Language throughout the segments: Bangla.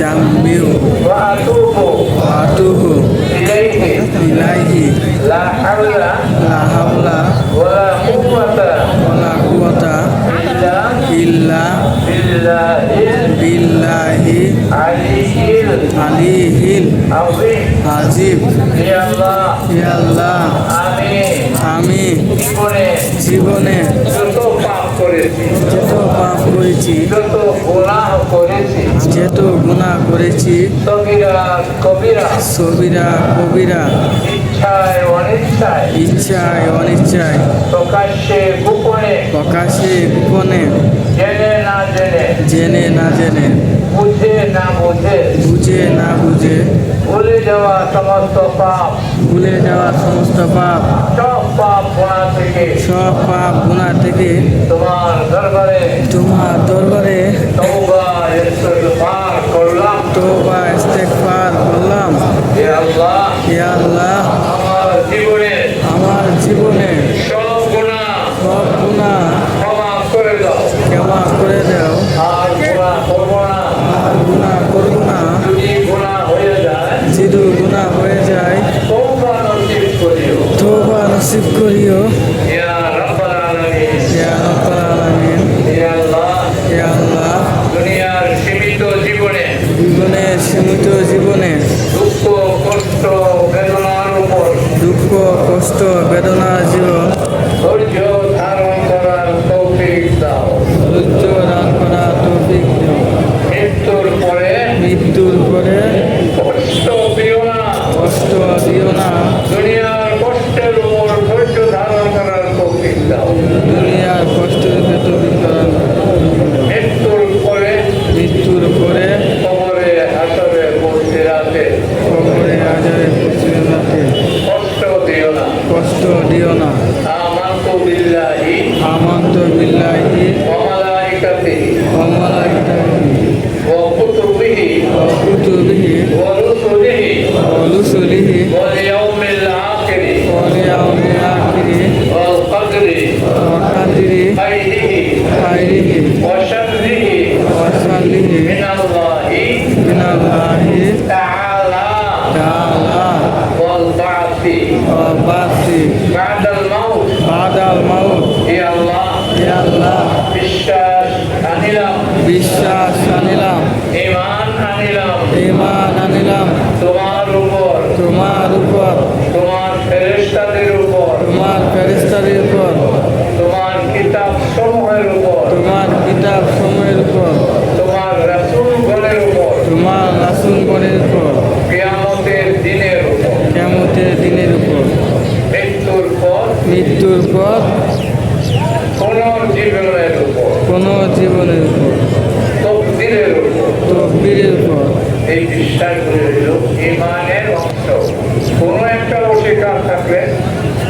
জাম্বিউ وأتوب আতুহু إليه ইলাইহি لا حول লা হাওলা ولا قوة ওয়ালা কুওয়াতা إلا ইল্লা بالله বিল্লাহি العلي আলিহিল العظيم আজিব يا الله হে আল্লাহ আমি আমি জীবনে জীবনে যত পাপ করেছি যত পাপ করেছি যত গুনাহ করেছি যত গুনাহ করেছি সবিরা কবিরা সবিরা কবিরা ইচ্ছায় অনিচ্ছায় ইচ্ছায় অনিচ্ছায় প্রকাশ্যে গোপনে জেনে না জেনে জেনে না জেনে বুঝে না বুঝে বুঝে না বুঝে ভুলে যাওয়া সমস্ত পাপ ভুলে যাওয়া সমস্ত পাপ সব সব পাপ গুণা থেকে তোমার দরবারে তোমার দরবারে তওবা ইস্তিগফার করলাম। তোবা ইস্তেগফার করলাম। হে আল্লাহ হে আল্লাহ আমার জীবনে আমার জীবনে ওয়াকাদিরি খাইরিহি খাইরিহি ওয়া শাররিহি ওয়াসালিহি কোনো জীবনের উপর। তকদিরের উপর তকবীরের উপর। এই বিশ্বাসগুলি ইমানের অংশ কোনো একটা অস্বীকার থাকলে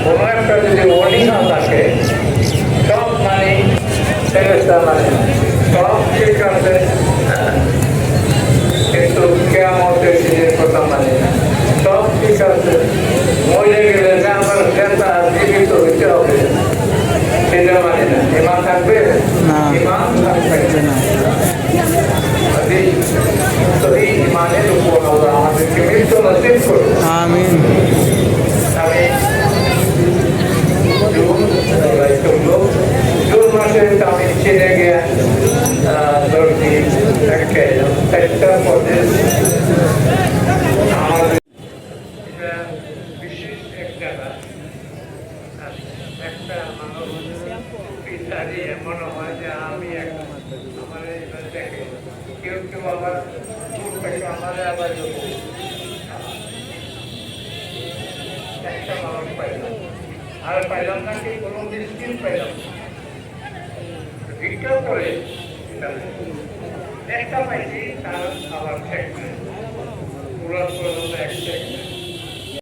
কোনো একটা যদি অনীহা থাকে সব মানে ফেরেস্তা মানে সব ঠিক আছে কিন্তু দিনের কথা মানে সব ঠিক আছে। না। থাকবে না আমিন আমি জুন মাসে আমি ছেড়ে গিয়ে দর্জি একটা একটা পদে আমাদের এটা বিশেষ একটা আর একটা মানুষ পিতারি মনে হয় যে আমি আমার দেখে কেউ কেউ আবার আমার আবার আর পাইলাম না কি কোনো মিসকিন পাইলাম। ভিক্ষা করে একটা পাইছি, তার আবার নাই পুরান পর্যন্ত এক